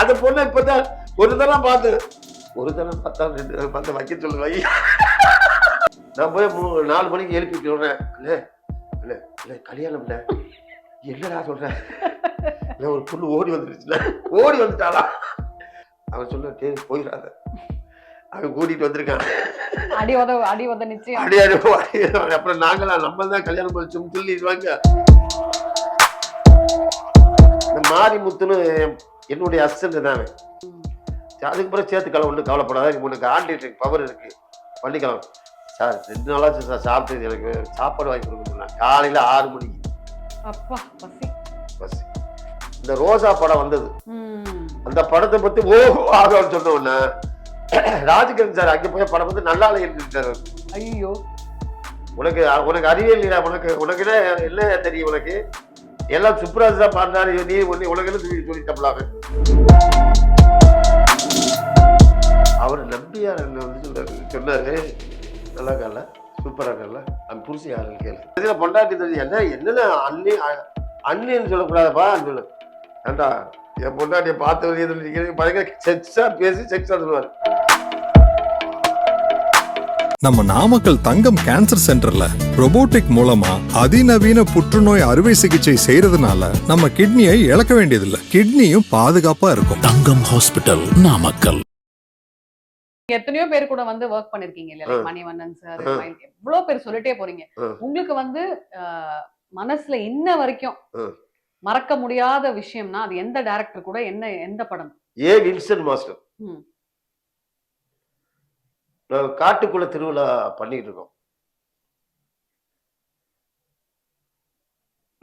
அந்த பொண்ணை இப்பதான் ஒரு தரம் பார்த்து ஒரு தரம் பார்த்தா ரெண்டு தரம் பார்த்து வைக்க சொல்லு வை நான் போய் மூ நாலு மணிக்கு எழுப்பி சொல்றேன். இல்லை இல்லை இல்லை கல்யாணம் இல்லை. என்னடா சொல்றேன் இல்லை ஒரு பொண்ணு ஓடி வந்துருச்சுல. ஓடி வந்துட்டாளா? அவன் சொல்ல டே போயிடாத. அவன் கூட்டிட்டு வந்திருக்கான். அடி உத அடி உத நிச்சயம். அடி அடி அடி. அப்புறம் நாங்களா நம்ம தான் கல்யாணம் பண்ணிச்சோம் சொல்லிடுவாங்க இந்த மாரிமுத்துன்னு என்னுடைய அசிஸ்டன்ட் தானே. அதுக்கு பிறகு சேர்த்து கலை ஒன்றும் கவலைப்படாத உனக்கு ஆண்டிட்டு பவர் இருக்கு. பண்ணிக்கலாம். சார் ரெண்டு நாளாச்சு சார் சாப்பிட்டு எனக்கு சாப்பாடு வாங்கி கொடுக்க முடியல காலையில் ஆறு மணிக்கு. அப்பா பசி. பஸ் இந்த ரோஜா படம் வந்தது. அந்த படத்தை பத்தி ஓ ஆகன்னு சொன்ன உடனே ராஜகிரண் சார் அங்கே போய் படம் வந்து நல்லா எழுதிட்டாரு ஐயோ. உனக்கு உனக்கு அறிவே இல்லையா உனக்கு உனக்கு என்ன தெரியும் உனக்கு? எல்லாம் சுப்ராஜ் தான் பாடினாரு நீ ஒண்ணு உனக்கு சொல்லி சொல்லிட்டப்பலாமே அவர் நம்பியார் என்ன வந்து சொன்னாரு சொன்னாரு நல்லா இருக்கல சூப்பராக இருக்கல அந்த புருஷன் யாருன்னு கேளு. இதில் பொண்டாட்டி தெரிஞ்சு என்ன என்னென்ன அண்ணி அ- அண்ணின்னு சொல்லக்கூடாதப்பா சொல்லு. ஏண்டா என் பொண்டாட்டியை பார்த்து வழியே பயங்கர செக்ஸாக பேசி செக்ஸா சொல்லுவார். நம்ம நாமக்கல் தங்கம் கேன்சர் சென்டர்ல robotic மூலமா அதிநவீன புற்றுநோய் அறுவை சிகிச்சை செய்யறதுனால நம்ம கிட்னியை இழக்க வேண்டியதில்லை கிட்னியும் பாதுகாப்பா இருக்கும் தங்கம் ஹாஸ்பிட்டல் நாமக்கல் நீங்க எத்தனையோ பேர் கூட வந்து ஒர்க் பண்ணிருக்கீங்க இல்லையா. மணிவண்ணன் சார். எவ்வளவு பேர் சொல்லிட்டே போறீங்க. உங்களுக்கு வந்து மனசுல இன்ன வரைக்கும். மறக்க முடியாத விஷயம்னா அது எந்த டைரக்டர் கூட என்ன எந்த படம் ஏ வின்சென்ட் மாஸ்டர் காட்டுக்குள்ள திருவிழா பண்ணிட்டு இருக்கோம்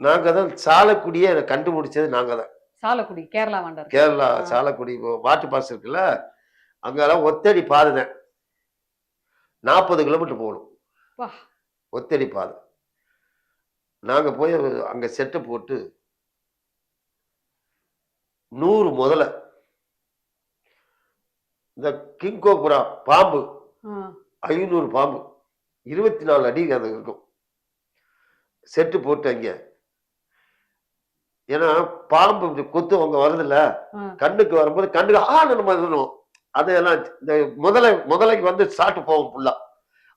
நாங்க தான் சாலக்குடியை கண்டுபிடிச்சது நாங்க தான் Chalakudy Kerala wonder Kerala. Chalakudy water falls இருக்குல்ல? அங்கெல்லாம் ஒத்தடி பாதை நாற்பது கிலோமீட்டர் போகணும். ஒத்தடி பாதை. நாங்க போய் அங்க செட்டை போட்டு நூறு முதல்ல இந்த கிங் கோபுரா பாம்பு ஐநூறு பாம்பு. இருபத்தி நாலு அடி அது இருக்கும். செட்டு போட்டு அங்க. ஏன்னா பாம்பு இப்படி கொத்து அவங்க வருதுல்ல. கண்ணுக்கு வரும்போது கண்ணுக்கு ஆ நம்ம இருக்கணும் அதெல்லாம் இந்த முதலை முதலைக்கு வந்து சாட்டு போகும் ஃபுல்லா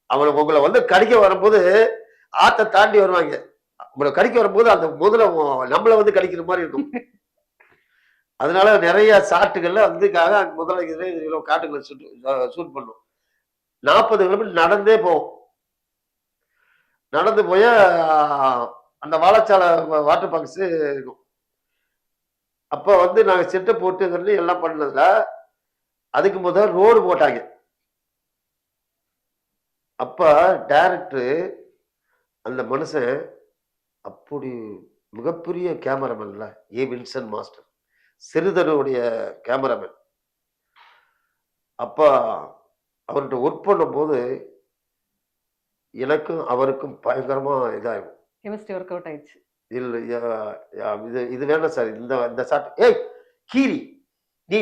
அவனை உங்களை வந்து கடிக்க வரும்போது ஆத்தை தாண்டி வருவாங்க. உங்களை கடிக்க வரும்போது அந்த முதலை நம்மளை வந்து கடிக்கிற மாதிரி இருக்கும். அதனால நிறைய சாட்டுகள்ல அதுக்காக இவ்வளோ காட்டுகளை சுட்டு ஷூட் பண்ணும். நாற்பது கிலோமீட்டர் நடந்தே போகும் நடந்து போய் அந்த வாழைச்சாலை வாட்டர் பாக்ஸ் இருக்கும். அப்போ வந்து நாங்கள் செட்டை போட்டு எல்லாம் பண்ணதில் அதுக்கு முதல் ரோடு போட்டாங்க. அப்போ டைரக்டர் அந்த மனுஷன் அப்படி மிகப்பெரிய கேமராமேன்ல ஏ வின்சன் மாஸ்டர் சிறுதனுடைய கேமராமேன் அப்போ அவர்கிட்ட ஒர்க் பண்ணும்போது எனக்கும் அவருக்கும் பயங்கரமா இதாகும் கெமிஸ்ட்ரி ஒர்க் அவுட் ஆயிடுச்சு இல்ல இது இது வேண்டாம் சார் இந்த இந்த சாட் ஏய் கீரி நீ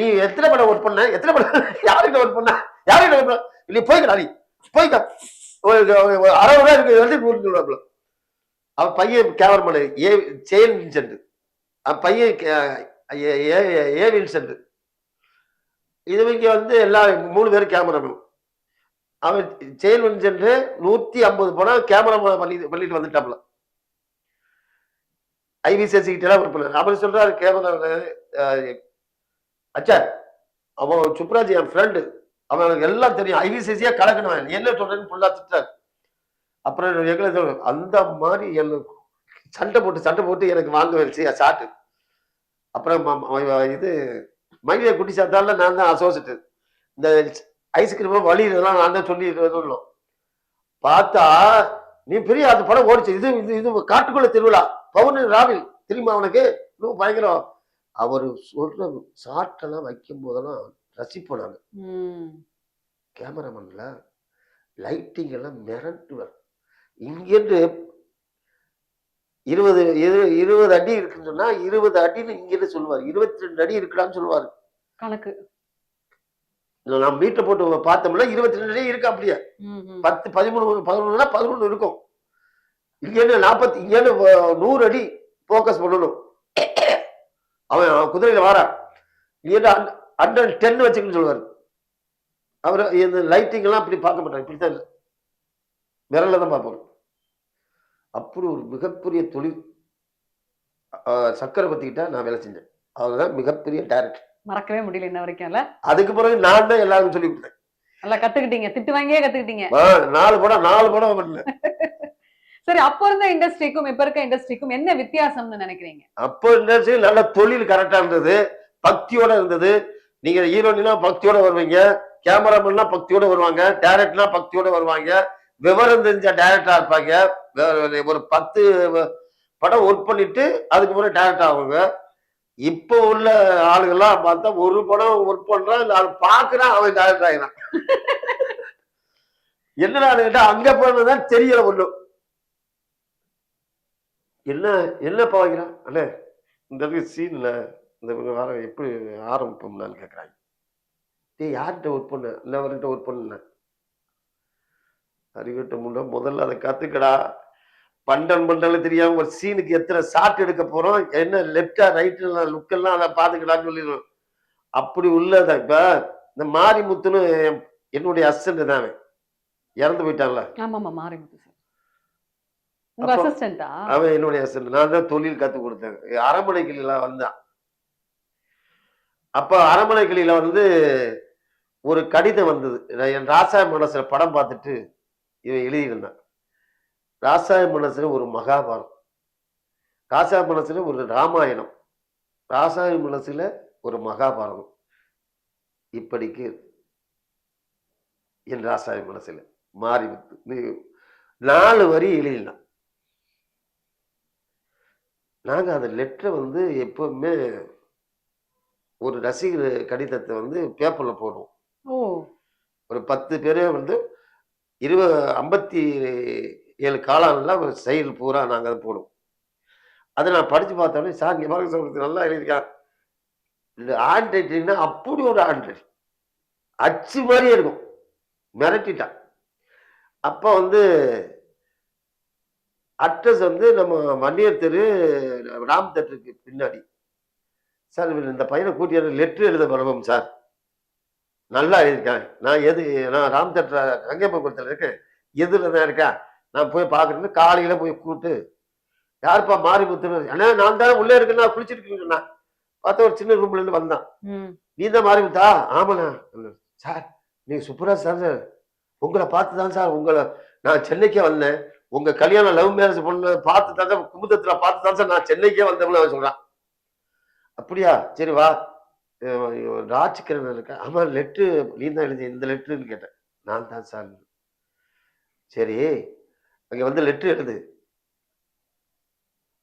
நீ- எத்தனை படம் ஒர்க் பண்ண எத்தனை படம் யாருக்கிட்ட ஒர்க் பண்ண யாருக்கிட்ட ஒர்க் பண்ண நீ போய்க்கடா நீ போய்க்க அரை ரூபா இருக்கு வந்து கொடுத்துருவாப்புல அவன் பையன் கேமராமேன் ஏ செயல் வின்சென்ட் அவன் பையன் ஏ- ஏ- ஏ இதுவங்க வந்து எல்லா மூணு பேரும் கேமராமேன் அவன் செயல் சென்று நூத்தி ஐம்பது படம் கேமரா பண்ணி பண்ணிட்டு வந்துட்டாப்புல ஐபிசிஎஸ்சி கிட்ட எல்லாம் அப்படி பண்ணாரு. அவர் சொல்றாரு கேமரா அச்சா அவன் சுப்ராஜ் என் ஃப்ரெண்டு அவனுக்கு எல்லாம் தெரியும். ஐபிசிஎஸ்சியா கலக்கணும் நீ என்ன சொல்றேன்னு ஃபுல்லா திட்டாரு அப்புறம் எங்களை சொல்ல அந்த மாதிரி எனக்கு சண்டை போட்டு சண்டை போட்டு எனக்கு வாங்க வச்சு சாட்டு அப்புறம் இது மயிலை குட்டி சாத்தால நான் தான் அசோசிட்டு இந்த ஐஸ்கிரீம் வழி இதெல்லாம் நான் தான் சொல்லி சொல்லணும் பார்த்தா நீ பெரிய அந்த படம் ஓடிச்சு. இது இது இது காட்டுக்குள்ள திருவிழா. பவுனு ராவில். தெரியுமா அவனுக்கு இன்னும் பயங்கரம். அவர் சொல்ற ஷாட்டெல்லாம் வைக்கும் போதெல்லாம் ரசிப்போம் ம். கேமராமேன்ல லைட்டிங் எல்லாம் மிரட்டுவார். இங்கிருந்து இருபது இரு- இருபது அடி இருக்குன்னு சொன்னா இருபது அடின்னு இங்கிருந்து சொல்லுவார். இருபத்தி ரெண்டு அடி இருக்கலாம்னு சொல்லுவார். கணக்கு. நம்ம வீட்டை போட்டு பார்த்தோம்னா இருபத்தி ரெண்டு அடி இருக்கு அப்படியே. பத்து பதிமூணு பதினொன்றுனா பதினொன்று இருக்கும். இங்கேருந்து நாற்பத்தி வ- நூறு அடி ஃபோக்கஸ் பண்ணணும். அவன் குதிரையில வாரான். இல்லையா ஹண்ட்ரட் டென் வச்சுக்கணும்னு சொல்லுவார். அவர் இந்த லைட்டிங் எல்லாம் அப்படி பார்க்க மாட்டார். இப்படித்தான் இல்லை விரல்ல தான் பார்ப்பார். அப்படி ஒரு மிகப்பெரிய தொழில் ஆஹ் சக்கரவர்த்தி கிட்ட நான் வேலை செஞ்சேன். அவர் தான் மிகப்பெரிய டேரக்டர் மறக்கவே முடியல இன்ன வரைக்கும்ல அதுக்கு பிறகு நான் தான் எல்லாருக்கும் சொல்லி கொடுத்தேன். நல்லா கத்துக்கிட்டீங்க. திட்டு வாங்கியே கத்துக்கிட்டீங்க நாலு படம் நாலு படம் பண்ணல சரி அப்ப இருந்த இண்டஸ்ட்ரிக்கும் இப்ப இருக்க இண்டஸ்ட்ரிக்கும் என்ன வித்தியாசம்னு நினைக்கிறீங்க? அப்போ இண்டஸ்ட்ரி நல்ல தொழில் கரெக்டா இருந்தது. பக்தியோட இருந்தது. நீங்க ஹீரோயினா பக்தியோட வருவீங்க. கேமராமேன்னா பக்தியோட வருவாங்க. டேரக்டர்னா பக்தியோட வருவாங்க. விவரம் தெரிஞ்ச டேரக்டரா இருப்பாங்க. ஒரு பத்து படம் ஒர்க் பண்ணிட்டு அதுக்கு முன்னாடி டேரக்டர் ஆகுங்க இப்போ உள்ள ஆளுகள்லாம் பார்த்தா ஒரு படம் ஒர்க் பண்றான் இல்ல அதை பாக்குறான் அவன் டேரக்டர் ஆகிறான் என்னடா கேட்டா அங்க போனதுதான் தெரியல ஒன்றும் என்ன என்னப்பா வைக்கிறான் அண்ணே இந்த சீன்ல இந்த வாரம் எப்படி ஆரம்பிப்போம்னான்னு கேட்குறாங்க டேய் யார்கிட்ட ஒர்க் பண்ண? இல்லை அவர்கிட்ட ஒர்க் பண்ணல அறிவிட்ட முன்ன முதல்ல அதை கத்துக்கடா. பண்டன் பண்டல் தெரியாம ஒரு சீனுக்கு எத்தனை ஷாட் எடுக்க போறோம்? என்ன லெப்டா ரைட்டு லுக்கெல்லாம் அதை பார்த்துக்கடான்னு சொல்லிடுவோம் அப்படி உள்ளத இப்ப இந்த மாரிமுத்துன்னு என்- என்னுடைய அசிஸ்டன்ட் தான். அவன். இறந்து போயிட்டான்ல. அவன் என்னுடைய அசிஸ்டன்ட் நான் தான் தொழில் கத்து கொடுத்தேன். அரண்மனை கிளியில வந்தான். அப்ப அரண்மனை கிளியில வந்து ஒரு கடிதம் வந்தது. என் ராசாய மனசுல படம் பார்த்துட்டு இவன் எழுதியிருந்தான் ராசாய மனசுல ஒரு மகாபாரதம். ராசாய மனசுல ஒரு ராமாயணம். ராசாய மனசுல ஒரு மகாபாரதம். இப்படிக்கு என் ராசாய மனசுல மாறி நாலு வரி எழுதினான் நாங்க அந்த லெட்டரை வந்து எப்பவுமே ஒரு ரசிகர் கடிதத்தை வந்து பேப்பர்ல போடுவோம். ஒரு பத்து பேரே வந்து இருபது ஐம்பத்தி ஏழு காலாண்டில் ஒரு செயல் பூரா நாங்கள் அதை போடுவோம். அதை நான் படித்து பார்த்தோன்னே சார் இங்கே பாருங்க சார் நல்லா எழுதியிருக்கான் இந்த ஹேண்ட் ரைட்டிங்னா அப்படி ஒரு ஹேண்ட் ரைட்டிங் அச்சு மாதிரியே இருக்கும். மிரட்டிட்டான் அப்போ வந்து அட்ரஸ் வந்து நம்ம வன்னியர் தெரு ராம் தேட்டருக்கு பின்னாடி. சார் இவர் இந்த பையனை கூட்டியாரு லெட்ரு எழுத பரவம் சார். நல்லா எழுதியிருக்கேன் நான் எது நான் ராம் தேட்டர் கங்கேபுரத்தில் இருக்கேன். எதில் தான் இருக்கேன். நான் போய் பார்க்குறேன்னு காலையில் போய் கூப்பிட்டு யாருப்பா மாரிமுத்துன்னு அண்ணா நான் தான் உள்ளே இருக்கேன் நான் குளிச்சிட்டு இருக்கேண்ணா பார்த்தா ஒரு சின்ன ரூம்ல இருந்து வந்தான். நீ தான் மாரிமுத்தா ஆமாண்ணா. சார் நீங்க சுப்ராஜ் சார் சார். உங்களை பார்த்து தான் சார் உங்களை நான் சென்னைக்கே வந்தேன். உங்க கல்யாணம் லவ் மேரேஜ் பண்ண பார்த்து தான் குமுதத்துல பார்த்து தான் சார் நான் சென்னைக்கே வந்தேன்னு அவன் சொல்றான். அப்படியா? சரி வா. ராஜ்கிரண் இருக்கா? ஆமா லெட்ரு நீ தான் எழுதி இந்த லெட்ருன்னு கேட்டேன். நான் தான் சார். சரி. அங்க வந்து லெட்ரு எழுது.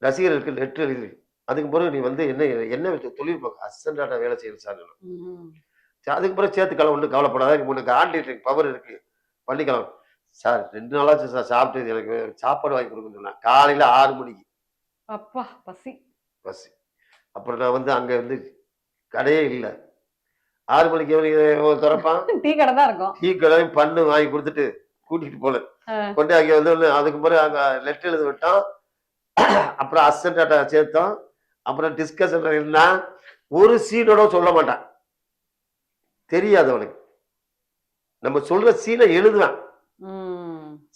ரசிகர்களுக்கு லெட்ரு எழுது அதுக்கு பிறகு நீ வந்து என்ன என்ன வச்சு தொழில் பார்க்க அசண்டாட்ட வேலை செய்யணும் சார் அதுக்கு பிறகு சேர்த்துக்கலாம் ஒன்றும் கவலைப்படாத உனக்கு ஆண்டிட்டு பவர் இருக்கு. பண்ணிக்கலாம் சார் ரெண்டு நாளாச்சு சார் சாப்பிட்டு எனக்கு சாப்பாடு வாங்கி கொடுக்குன்னு சொன்னான் காலையில ஆறு மணிக்கு. அப்பா பசி. பஸ் அப்புறம் நான் வந்து அங்க வந்து கடையே இல்லை. ஆறு மணிக்கு திறப்பான்? டீ கடை தான் இருக்கும். டீ கடை பண்ணு வாங்கி கொடுத்துட்டு கூட்டிட்டு ஆ. கொண்டு அங்கே வந்து அதுக்கு பிறகு அங்க லெட்டர் எழுத விட்டோம். அப்புறம் அசிஸ்டன்டாட்ட சேர்த்தோம். அப்புறம் டிஸ்கஷன் இருந்தான் ஒரு சீனோட சொல்ல மாட்டான். தெரியாது அவனுக்கு. நம்ம சொல்ற சீனை எழுதுவேன்.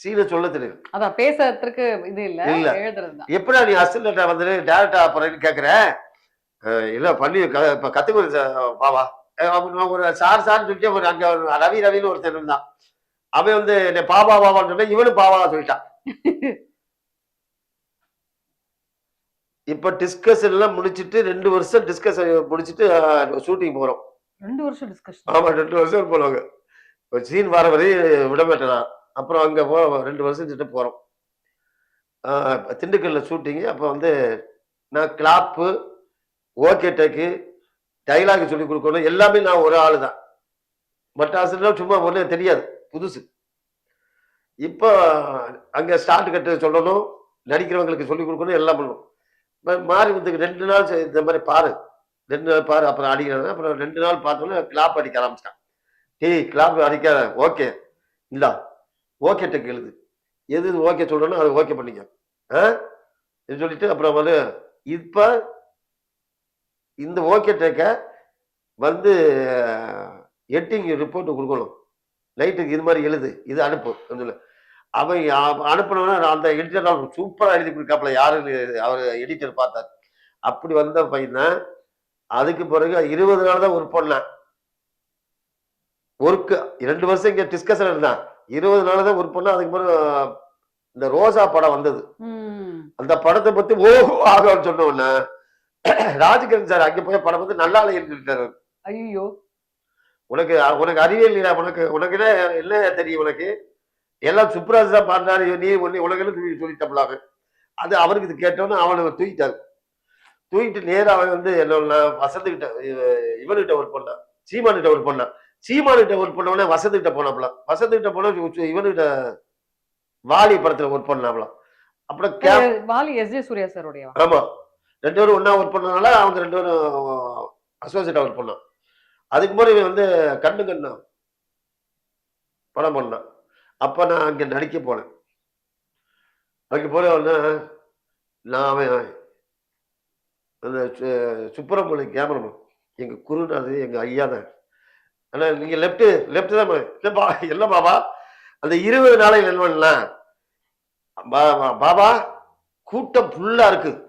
சீனை சொல்ல தெரியும். அதான் பேசுறதுக்கு இது இல்ல. இல்ல. எப்படா நீ அசிஸ்டன்டா வந்து டேரக்டா போறேன்னு கேக்குற? இல்ல பண்ணி இப்ப கத்துக்கொடு பாவா ஒரு சார் சார் சொல்லிட்டு அங்க ரவி ரவின்னு ஒருத்தன் இருந்தான். அவன் வந்து என்னை பாபா பாபான்னு சொன்னா இவனும் பாபாவா சொல்லிட்டான். இப்ப டிஸ்கஷன் எல்லாம் முடிச்சிட்டு ரெண்டு வருஷம் டிஸ்கஷன் முடிச்சிட்டு ஷூட்டிங் போறோம். ரெண்டு வருஷம் டிஸ்கஷன் ஆமா ரெண்டு வருஷம் போனாங்க ஒரு சீன் வர வரை விட மாட்டேன் அப்புறம் அங்க போ ரெண்டு வருஷம் கிட்ட போறோம். திண்டுக்கல்ல ஷூட்டிங்கு அப்போ வந்து நான் கிளாப்பு ஓகே டேக்கு டைலாக் சொல்லி கொடுக்கணும். எல்லாமே நான் ஒரு ஆளு தான் மற்ற ஆசிரியர் சும்மா ஒன்றும் தெரியாது. புதுசு. இப்போ அங்கே ஸ்டார்ட் கட்டு சொல்லணும் நடிக்கிறவங்களுக்கு சொல்லி கொடுக்கணும் எல்லாம் பண்ணணும். மாறி வந்து ரெண்டு நாள் இந்த மாதிரி பாரு. ரெண்டு நாள் பாரு அப்புறம் அடிக்கிறேன் அப்புறம் ரெண்டு நாள் பார்த்தோன்னே கிளாப் அடிக்க ஆரம்பிச்சிட்டான். டேய் கிளாப் அடிக்காத ஓகே இல்லா ஓகே டெக் எழுது எது ஓகே சொல்றேனோ அது ஓகே பண்ணிக்க. ஆ? இது சொல்லிட்டு அப்புறம் வந்து இப்போ இந்த ஓகே டேக்க வந்து எட்டிங் ரிப்போர்ட் கொடுக்கணும். நைட்டுக்கு இது மாதிரி எழுது இது அனுப்பு அதுல அவன் அனுப்புனவன அந்த எடிட்டர் சூப்பரா எழுதி கொடுக்காப்புல யாருன்னு அவர் எடிட்டர் பார்த்தார். அப்படி வந்த பையன் அதுக்கு பிறகு இருபது நாள் தான் ஒர்க் பண்ணேன். ஒர்க்கு ரெண்டு வருஷம் இங்க டிஸ்கஷன் இருந்தான். இருபது நாள் தான் ஒர்க் பண்ணேன் அதுக்கு பிறகு இந்த ரோசா படம் வந்தது. அந்த படத்தை பத்தி ஓஹோ ஆகன்னு சொன்ன உடனே ராஜகிரண் சார் அங்க போய் படம் வந்து நல்லா எழுதிட்டாரு ஐயோ. உனக்கு உனக்கு அறிவியல் இல்லையா உனக்கு உனக்கு என்ன என்ன தெரியும் உனக்கு? எல்லாம் சுப்ராஜ் தான் பாடுறாரு நீ ஒன்னு உனக்கு என்ன சொல்லி சொல்லிட்டப்பலாங்க அது அவருக்கு இது கேட்டோன்னு அவனை தூக்கிட்டாரு. தூக்கிட்டு நேரா அவன் வந்து என்னோட வசந்துகிட்ட இவ- இவனுகிட்ட ஒர்க் பண்ணான் சீமான்கிட்ட ஒர்க் பண்ணான் சீமான்கிட்ட ஒர்க் பண்ணவனே வசந்துகிட்ட போனாப்லாம் வசந்துகிட்ட போனா இவ- இவனுகிட்ட வாலி படத்துல ஒர்க் பண்ணாப்லாம் அப்புறம் வாலி எஸ் ஜே சூர்யா சாருடைய? ஆமா. ரெண்டு பேரும் ஒண்ணா ஒர்க் பண்ணனால அவங்க ரெண்டு பேரும் அசோசியேட்டா ஒர்க் பண்ணான் அதுக்கு முன்னாடி இவன் வந்து கண்ணு கண்ணா படம் பண்ணான். அப்போ நான் அங்கே நடிக்க போனேன். அங்கே போன நான் அவன் அந்த சு- சுப்பிரமணிய கேமரமேன் எங்கள் குருநாது எங்கள் ஐயா தான். ஆனால் நீங்கள் லெஃப்ட்டு லெஃப்ட் தான் பா- இல்லை பாபா. அந்த இருபது நாளைக்கு என்ன பண்ணலாம் பா- பாபா கூட்டம் ஃபுல்லாக இருக்குது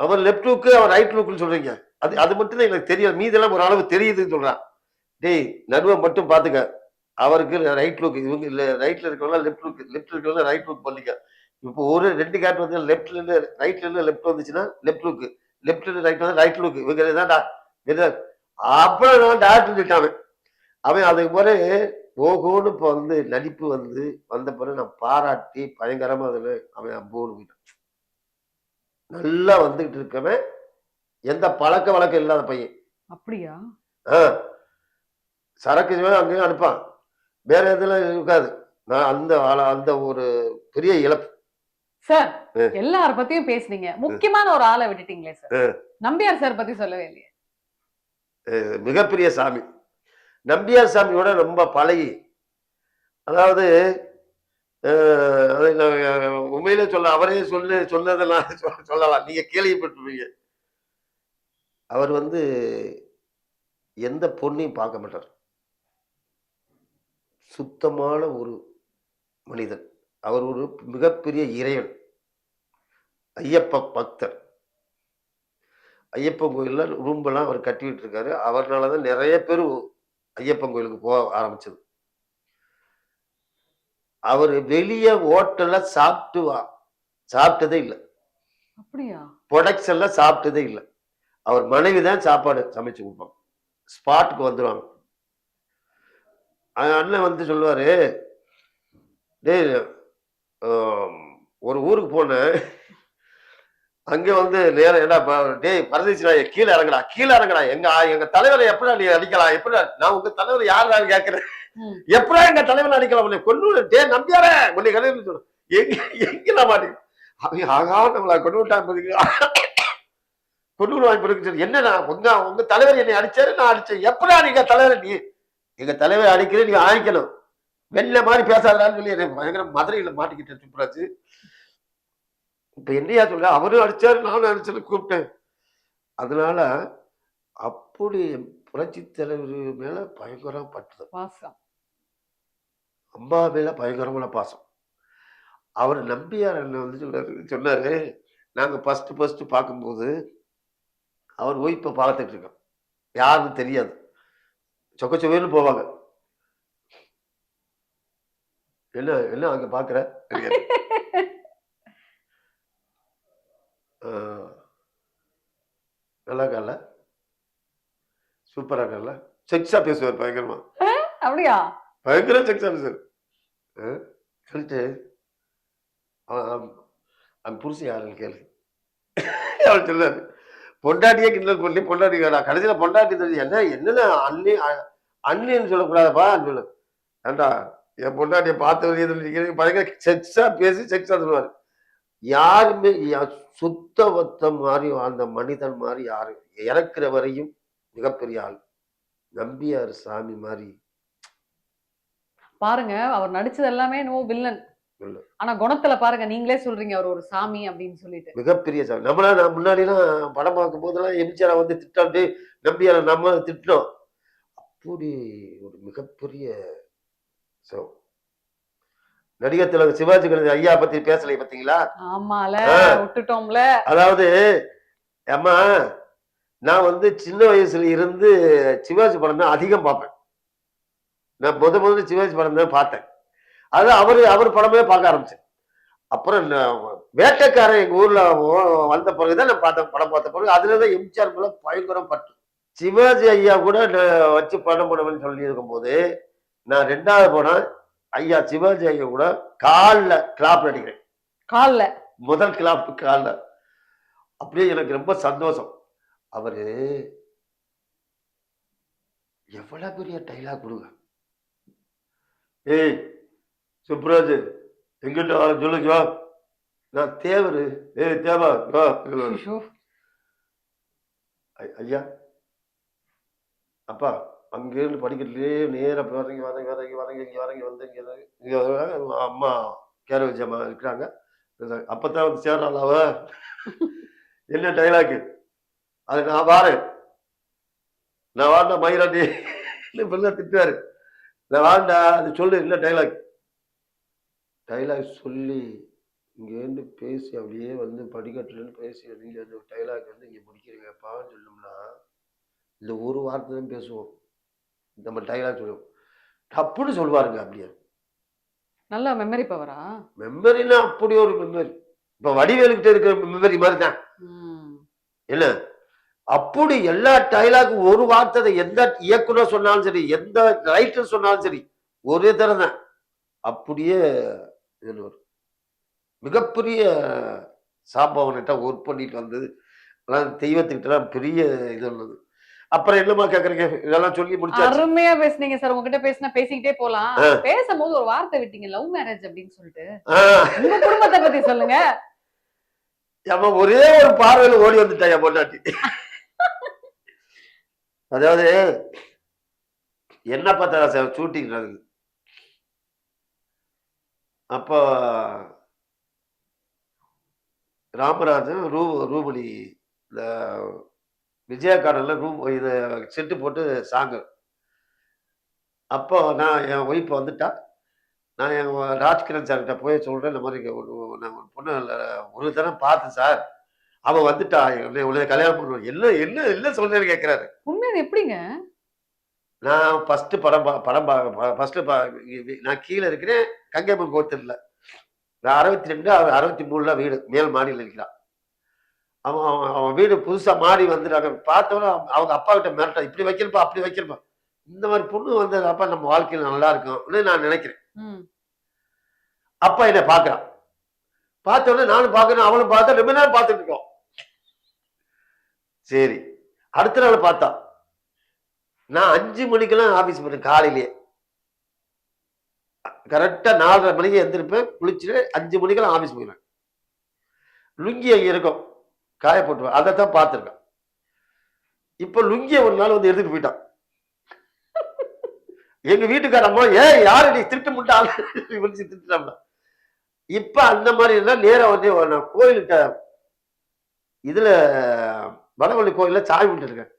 அவர் லெஃப்ட் லுக்கு அவர் ரைட் லுக்குன்னு சொல்கிறீங்க அது அது மட்டும் தான் எனக்கு தெரியாது. மீதெல்லாம் ஒரு அளவு தெரியுதுன்னு சொல்றான். டேய் நடுவை மட்டும் பாத்துக்க அவருக்கு ரைட் லுக் இவங்க இல்ல ரைட்ல இருக்கவங்க லெஃப்ட் லுக் லெஃப்ட் இருக்கவங்க ரைட் லுக் பண்ணிக்க. இப்போ ஒரு ரெண்டு கேட் வந்து லெஃப்ட்ல இருந்து ரைட்ல இருந்து லெஃப்ட் வந்துச்சுன்னா லெஃப்ட் லுக் லெஃப்ட்ல இருந்து ரைட் வந்து ரைட் லுக் இவங்க தான் அப்புறம் நான் டாக்டர் கிட்டான் அவன். அதுக்கு பிறகு போகோன்னு இப்போ வந்து நடிப்பு வந்து வந்த பிறகு நான் பாராட்டி பயங்கரமாக அதில் அவன் அம்போன்னு போயிட்டான் நல்லா வந்துகிட்டு இருக்கவன். எந்த பழக்க வழக்கம் இல்லாத பையன். அப்படியா? ஆ. சரக்கு அங்கேயும் அனுப்பான். வேற எதுல இருக்காது. நான் அந்த அந்த ஒரு பெரிய இழப்பு. சார். எல்லார பத்தியும் பேசுனீங்க. முக்கியமான ஒரு ஆளை விட்டுட்டீங்களே. சார். நம்பியார் சார் பத்தி சொல்லவே இல்லையே. மிகப்பெரிய சாமி. நம்பியார் சாமியோட ரொம்ப பழகி. அதாவது உண்மையிலே சொல்ல அவரே சொல்லு சொன்னதெல்லாம் சொல்ல- சொல்லலாம். நீங்க கேள்விப்பட்டிருப்பீங்க. அவர் வந்து எந்த பொண்ணையும் பார்க்க மாட்டார். சுத்தமான ஒரு மனிதன். அவர் ஒரு மிகப்பெரிய இறைவன் ஐயப்ப பக்தர். ஐயப்பன் கோயில்ல ரூம்பெல்லாம் அவர் கட்டிக்கிட்டு இருக்காரு அவர்னால தான் நிறைய பேர் ஐயப்பன் கோயிலுக்கு போக ஆரம்பிச்சது. அவர் வெளியே ஹோட்டல்ல சாப்பிட்டு வா- சாப்பிட்டதே இல்லை. அப்படியா? ப்ரொடக்ஷன்ல சாப்பிட்டதே இல்லை. அவர் மனைவி தான் சாப்பாடு சமைச்சு கொடுப்பாங்க ஸ்பாட்டுக்கு வந்துடுவாங்க அண்ணன் வந்து சொல்லுவாரு டேய் ஆம், ஒரு ஊருக்கு போனேன். அங்க வந்து நேரம் என்ன டேய் பரதேசி நாயே கீழே இறங்கடா கீழே இறங்கடா. எங்க எங்க தலைவரை எப்படா நீ அடிக்கலாம்? எப்படி நான் உங்க தலைவர் கேட்கிறேன் ம். எப்படா எங்க தலைவரை அடிக்கலாம்? உன்னை கொண்டு டே நம்பியாரே. உன்னை கதைன்னு சொல்லு. எங்க எங்க மாட்டேங்க அவங்க ஆகா நம்மள கொண்டு விட்டாங்க கொண்டு விடுவாங்க பிறகு சரி, என்னடா உங்க உங்க தலைவர் என்னை அடிச்சாரு நான் அடிச்சேன். எப்படா நீங்க தலைவர் நீ எங்க தலைவர் அடிக்கிறேன் நீங்க ஆணிக்கணும் வெள்ள மாதிரி பேசாதான்னு சொல்லி என்னை பயங்கர மதுரையில மாட்டிக்கிட்டேன் சுப்ராஜ். இப்ப என்னையா சொல்ல அவரும் அடிச்சாரு நானும் அடிச்சேன்னு கூப்பிட்டேன். அதனால அப்படி புரட்சி தலைவர் மேல பயங்கரம் பட்டுது வாசம் அம்மா மேல பயங்கரமான பாசம். அவர் நம்பியார் என்ன வந்து சொன்னாரு சொன்னாரு நாங்க ஃபர்ஸ்ட் ஃபர்ஸ்ட் பார்க்கும்போது அவர் ஒய்ஃபை பார்த்துட்டு இருக்கோம் யாருன்னு தெரியாது. சொக்க சொவேன்னு போவாங்க. என்ன என்ன அங்க. ஆ, நல்லா இருக்கல சூப்பரா இருக்கல செக்ஸா பேசுவார் பயங்கரமா. அப்படியா? பயங்கர செக்ஸ் ஆஃபீஸர் சொல்லிட்டு அவன் புருஷன் யாருன்னு கேளு. அவன் சொல்லாரு பொண்டாட்டியே கிண்டல் பண்ணி பொண்டாட்டி நான் கடைசியில் பொண்டாட்டி தெரிஞ்சு என்ன என்னென்ன அண்ணி அ- அண்ணின்னு சொல்லக்கூடாதப்பா சொல்லு. ஏண்டா என் பொண்டாட்டியை பார்த்து வரையும் பயங்கர செக்ஸா பேசி செக்ஸா சொல்லுவார். யாருமே சுத்த ஒத்த மாதிரி வாழ்ந்த மனிதன் மாதிரி யாரும் இறக்குற வரையும் மிகப்பெரிய ஆள். நம்பியார் சாமி மாதிரி பாருங்க அவர் நடிச்சது எல்லாமே நோ வில்லன். ஆனா குணத்துல பாருங்க நீங்களே சொல்றீங்க அவர் ஒரு சாமி அப்படின்னு சொல்லிட்டு. மிகப்பெரிய சாமி. நம்மளாம் நான் முன்னாடிலாம் படம் பார்க்கும் போதெல்லாம் எம்ஜிஆரை வந்து திட்டாண்டு நம்பியார நம்ம திட்டினோம். அப்படி ஒரு மிகப்பெரிய சோ நடிகர் திலகம் சிவாஜி கணேசன் ஐயா பத்தி பேசலை பாத்தீங்களா? ஆமால. விட்டுட்டோம்ல. அதாவது அம்மா நான் வந்து சின்ன வயசுல இருந்து சிவாஜி படம் தான் அதிகம் பார்ப்பேன். நான் முத முதல்ல சிவாஜி படம் தான் பார்த்தேன். அது அவரு அவர் படமே பார்க்க ஆரம்பிச்சேன் அப்புறம் வேட்டைக்காரன் எங்க ஊர்ல வந்த பிறகுதான் நான் பார்த்தேன் படம் பார்த்த பிறகு அதுலதான் எம்ஜிஆர் மேல பயங்கரம் பட்டு சிவாஜி ஐயா கூட வச்சு படம் பண்ணுவேன்னு சொல்லி இருக்கும்போது நான் ரெண்டாவது படம் ஐயா சிவாஜி ஐயா கூட காலில் கிளாப் அடிக்கிறேன். கால்ல? முதல் கிளாப் காலில். அப்படியே எனக்கு ரொம்ப சந்தோஷம். அவரு எவ்வளவு பெரிய டைலாக் கொடுங்க. ஏய் சுப்ராஜ் எங்கிட்ட வர சொல்லுங்க வா. நான் தேவரு ஏய் தேவா. ஐயோ, அப்பா அங்கேருந்து படிக்கட்டுலயே நேரா வரீங்க வரீங்க வரீங்க வரீங்க இங்க வரீங்க வந்து இங்க. இங்க வராங்க. அம்மா கேர வச்சம்மா இருக்கிறாங்க அப்பதான் வந்து சேர்றாள் அவ என்ன டைலாக்கு அது நான் வாரேன் நான் வாண்டா மயிலாண்டி இப்பெல்லாம் திட்டுவாரு நான் வாண்டா அது சொல்லு என்ன டைலாக் டைலாக் சொல்லி இங்கேருந்து பேசி அப்படியே வந்து படிக்கட்டுலன்னு பேசி நீங்க அந்த டைலாக் வந்து இங்க முடிக்கிறீங்கப்பான்னு சொல்லணும்னா இந்த ஒரு வார்த்தை தான் பேசுவோம். நம்ம டைலாக் சொல்லுவோம். தப்புன்னு சொல்லுவாருங்க அப்படியே. நல்ல மெமரி பவரா மெமரினா அப்படி ஒரு மெமரி இப்ப வடிவேலுக்கிட்ட இருக்கிற மெமரி மாதிரி தான். என்ன? அப்படி எல்லா டைலாக்கும் ஒரு வார்த்தை எந்த இயக்குனர் சொன்னாலும் சரி எந்த ரைட்டர் சொன்னாலும் சரி ஒரே தரம் தான். அப்படியே இதுல வரும் மிகப்பெரிய சாம்பவன்கிட்ட ஒர்க் பண்ணிட்டு வந்தது. அதெல்லாம் தெய்வத்துக்கிட்டலாம் பெரிய இது உள்ளது. அப்புறம் என்னமா கேக்குறீங்க இதெல்லாம் சொல்லி முடிச்சாச்சு. அருமையா பேசுனீங்க சார். உங்ககிட்ட பேசினா பேசிக்கிட்டே போலாம். பேசும்போது ஒரு வார்த்தை விட்டீங்க லவ் மேரேஜ் அப்படின்னு சொல்லிட்டு. உங்க குடும்பத்தை பத்தி சொல்லுங்க. அவன் ஒரே ஒரு பார்வையில ஓடி வந்துட்டான் என் பொண்டாட்டி? அதாவது என்ன பார்த்தா சார் ஷூட்டிங் நடக்குது அப்போ ராமராஜன் ரூ ரூபணி இந்த விஜயகாடன்ல ரூம் இது செட்டு போட்டு சாங்கு. அப்போ நான் என் ஒய்ஃப் வந்துட்டா. நான் என் ராஜ்கிரண் சார்கிட்ட போய் சொல்கிறேன் இந்த மாதிரி ஒரு நான் ஒரு பொண்ணு ஒரு தரம் பார்த்தேன் சார் அவள் வந்துட்டா உன்னை கல்யாணம் பண்ணுவோம் என்ன என்ன என்ன சொல்றேன்னு கேட்குறாரு உண்மையாக எப்படிங்க? நான் ஃபர்ஸ்ட் படம் பா- படம் ஃபர்ஸ்ட் நான் கீழே இருக்கிறேன் கங்கைமன் கோத்தூர்ல. நான் அறுபத்தி ரெண்டு அவன் அறுபத்தி மூணுல வீடு மேல் மாடியில் இருக்கிறான் அவன் அவன் அவன் வீடு புதுசா மாடி வந்துட்டாங்க. பார்த்தவன அவங்க அப்பா கிட்ட மிரட்டா இப்படி வைக்கிறப்பா அப்படி வைக்கிறப்பா இந்த மாதிரி பொண்ணு வந்தது அப்பா நம்ம வாழ்க்கையில நல்லா இருக்கும்னு நான் நினைக்கிறேன். அப்பா என்னை பார்க்கறான். பார்த்த உடனே நானும் பார்க்கறேன் அவளும் பார்த்தா ரொம்ப நேரம் பார்த்துட்டு இருக்கோம். சரி அடுத்த நாள் பார்த்தா நான் அஞ்சு மணிக்கெல்லாம் ஆஃபீஸ் போகிறேன் காலையிலேயே. கரெக்டாக நாலரை மணிக்கு எழுந்திருப்பேன் குளிச்சுட்டு அஞ்சு மணிக்கெல்லாம் ஆஃபீஸ் போயிடுவேன். லுங்கி அங்கே இருக்கும். காய போட்டுவேன் அதை தான் பார்த்துருக்கேன். இப்போ லுங்கியை ஒரு நாள் வந்து எடுத்துகிட்டு போயிட்டான். எங்கள் வீட்டுக்காரம்மா ஏன் யாரு நீ? திருட்டு முட்டாள் விழிச்சு திருட்டுட்டாம்னா இப்போ அந்த மாதிரி இருந்தால் நேராக வந்து நான் கோயில்கிட்ட இதில் வடவள்ளி கோயிலில் சாமி விட்டுருக்கேன்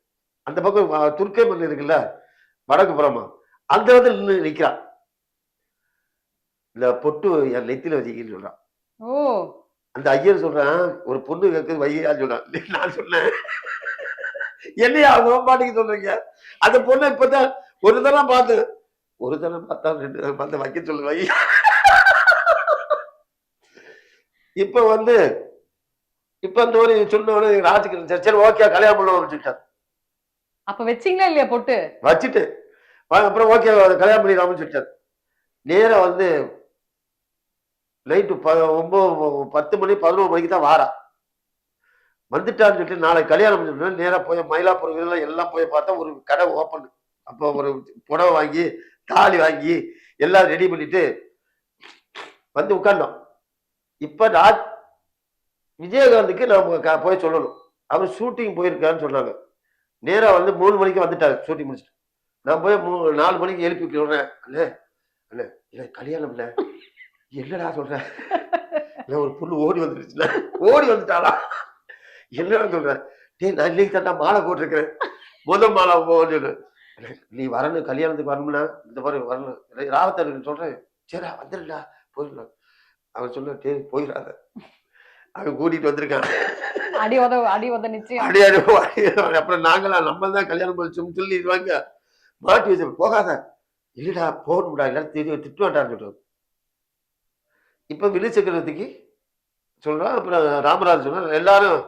அந்த பக்கம் துர்க்கை மண் இருக்குல்ல வடக்கு புறமா அந்த இடத்துல நின்று நிக்கிறான். இந்த பொட்டு என் நெத்தில வச்சுக்கின்னு சொல்றான். ஓ. அந்த ஐயர் சொல்றான் ஒரு பொண்ணு கேட்குது வையான்னு சொல்றான். நான் சொன்னேன். என்னையா அவங்க பாட்டுக்கு சொல்றீங்க? அந்த பொண்ணை இப்பதான் ஒரு தரம் பார்த்து ஒரு தரம் பார்த்தா ரெண்டு தரம் பார்த்து வைக்க சொல்லு வை இப்ப வந்து இப்ப அந்த ஒரு சொன்ன உடனே ராஜகிரண் சரி ஓகே கல்யாணம் பண்ண சொல்லிட்டார். அப்ப வச்சீங்களா இல்லையா பொட்டு? வச்சுட்டு. அப்புறம் ஓகே கல்யாணம் பண்ணிடலாம்னு சொல்லிட்டார். நேராக வந்து நைட்டு ப ஒம்பது பத்து மணி பதினோரு மணிக்கு தான் வாரா. வந்துட்டான்னு சொல்லிட்டு நாளைக்கு கல்யாணம் சொல்லிட்டு நேராக போய் மயிலாப்பூர் இதெல்லாம் எல்லாம் போய் பார்த்தா ஒரு கடை ஓப்பன் அப்போ ஒரு புடவை வாங்கி தாலி வாங்கி எல்லாம் ரெடி பண்ணிட்டு வந்து உட்கார்ந்தோம். இப்போ ராஜ் விஜயகாந்துக்கு நம்ம க- போய் சொல்லணும். அவர் ஷூட்டிங் போயிருக்காருன்னு சொன்னாங்க. நேராக வந்து மூணு மணிக்கு வந்துட்டாரு ஷூட்டிங் முடிச்சுட்டு. நான் போய் மூ நாலு மணிக்கு எழுப்பி விடுறேன் அண்ணே அண்ணே இல்லை கல்யாணம் இல்லை. என்னடா சொல்கிறேன் இல்லை ஒரு பொண்ணு ஓடி வந்துருச்சுல. ஓடி வந்துட்டாளா? என்னடா சொல்கிறேன் டேய் நான் இன்னைக்கு தாண்டா மாலை போட்டிருக்கிறேன். முதல் மாலை போட்டு நீ வரணும் கல்யாணத்துக்கு வரணும்னா இந்த மாதிரி வரணும். ராவத்தருக்கு சொல்கிறேன் சரிடா வந்துடுடா போயிடலாம். அவர் சொல்ல டேய் போயிடாத. அவன் கூட்டிட்டு வந்திருக்கான் அடி உத அடி உத நிச்சயம். அடி அடி. அப்புறம் நாங்களா நம்ம தான் கல்யாணம் பண்ணிச்சோம் சொல்லி வாங்க. மாட்டி வச்சு போகாத. இல்லடா போகணும்டா எல்லாரும் திட்டு திட்டுவாண்டான்னு சொல்றாரு இப்ப வினு சக்கரவர்த்திக்கு சொல்றான் அப்புறம் ராமராஜ் சொன்னா எல்லாரும்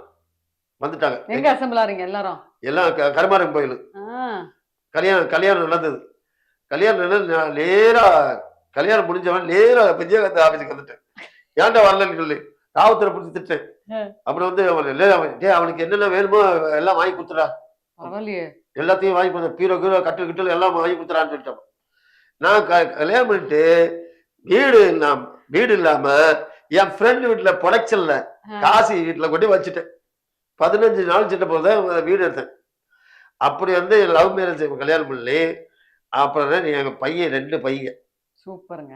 வந்துட்டாங்க. எங்க அசம்பிள் ஆறீங்க எல்லாரும்? எல்லாம் கருமாரம் கோயில். கல்யாணம் கல்யாணம் நடந்தது. கல்யாணம் நேரா கல்யாணம் முடிஞ்சவன் நேரா விஜயகாந்த் ஆபீஸுக்கு வந்துட்டேன். ஏன்டா வரலன்னு சொல்லி. ராவத்தரை பிடிச்சி திட்டேன். அப்புறம் வந்து அவன் டேய் அவனுக்கு என்னென்ன வேணுமோ எல்லாம் வாங்கி கொடுத்துடா. எல்லாத்தையும் வாங்கி கொடுத்த பீரோ கீரோ கட்டில் கிட்டல் எல்லாம் வாங்கி கொடுத்துறான்னு சொல்லிட்டோம் நான் கல்யாணம் பண்ணிட்டு வீடு இல்லாம வீடு இல்லாம என் ஃப்ரெண்ட் வீட்டுல ஆ. காசி வீட்டுல கொண்டு வச்சுட்டேன். பதினஞ்சு நாள் சின்ன போது வீடு எடுத்தேன். அப்படி வந்து லவ் மேரேஜ் கல்யாணம் பண்ணி அப்புறம் எங்க பையன் ரெண்டு பையன். சூப்பருங்க.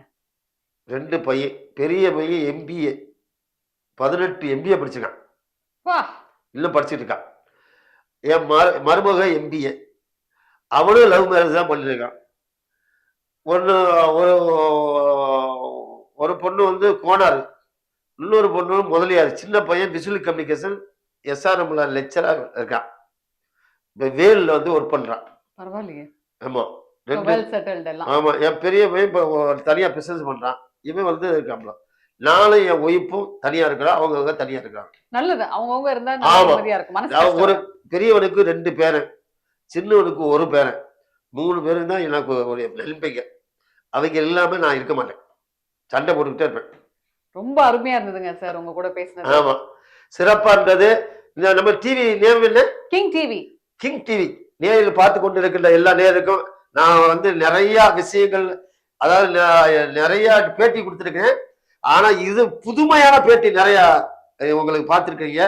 ரெண்டு பையன் பெரிய பையன் எம்பிஏ பதினெட்டு எம்பிஏ படிச்சிருக்கான். இன்னும் படிச்சுட்டு இருக்கான். என் மரு மருமக எம்பிஏ அவனும் லவ் மேரேஜ் தான் பண்ணியிருக்கான் ஒன்று ஒரு ஒரு பொண்ணு வந்து கோனார். இன்னொரு பொண்ணு முதலியார். சின்ன பையன் விசுவல் கம்யூனிகேஷன் எஸ்ஆர்எம்ல லெக்சராக இருக்கான். இப்போ வேலில் வந்து ஒர்க் பண்ணுறான் பரவாயில்லையே. ஆமாம் ரெண்டு ஆமாம் என் பெரிய பையன் இப்போ தனியாக பிஸ்னஸ் பண்ணுறான் இவன் வந்து இருக்கான்ல நானும் என் ஒய்ஃபும் தனியாக இருக்கிறான் அவங்கவுங்க தனியாக இருக்கிறான் நல்லது. அவங்கவங்க இருந்தா ஒரு. பெரியவனுக்கு ரெண்டு பேரன். சின்னவனுக்கு ஒரு பேரன். மூணு பேரும் தான் எனக்கு ஒரு நெல்பைங்க அவங்க இல்லாம நான் இருக்க மாட்டேன். சண்டை போட்டுக்கிட்டே இருப்பேன். ரொம்ப அருமையா இருந்ததுங்க சார் உங்க கூட பேசினது. ஆமா. சிறப்பா இருந்தது. இந்த நம்ம டிவி நேம் என்ன? கிங் டிவி கிங் டிவி நேரில் பார்த்து கொண்டு இருக்கின்ற எல்லா நேருக்கும் நான் வந்து நிறைய விஷயங்கள் அதாவது நிறைய பேட்டி கொடுத்துருக்கேன். ஆனா இது புதுமையான பேட்டி நிறைய உங்களுக்கு பார்த்துருக்கீங்க.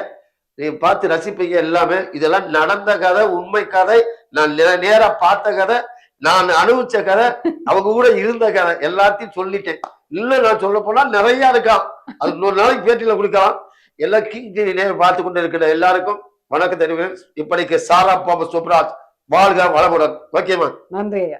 நீங்க பார்த்து ரசிப்பீங்க எல்லாமே. இதெல்லாம் நடந்த கதை உண்மை கதை நான் நேரா பார்த்த கதை நான் அனுபவிச்ச கதை அவங்க கூட இருந்த கதை எல்லாத்தையும் சொல்லிட்டேன். இல்ல நான் சொல்ல போனா நிறைய இருக்கான் அது இன்னொரு நாளைக்கு பேட்டியில கொடுக்கலாம். எல்லாம் கிங் நேரம் பார்த்து கொண்டு இருக்கிற எல்லாருக்கும் வணக்கம் தெரிவிக்கிறேன். இப்படிக்கு சாரா பாபா சுப்ராஜ் வாழ்க வளமுடன். ஓகேமா நன்றி ஐயா.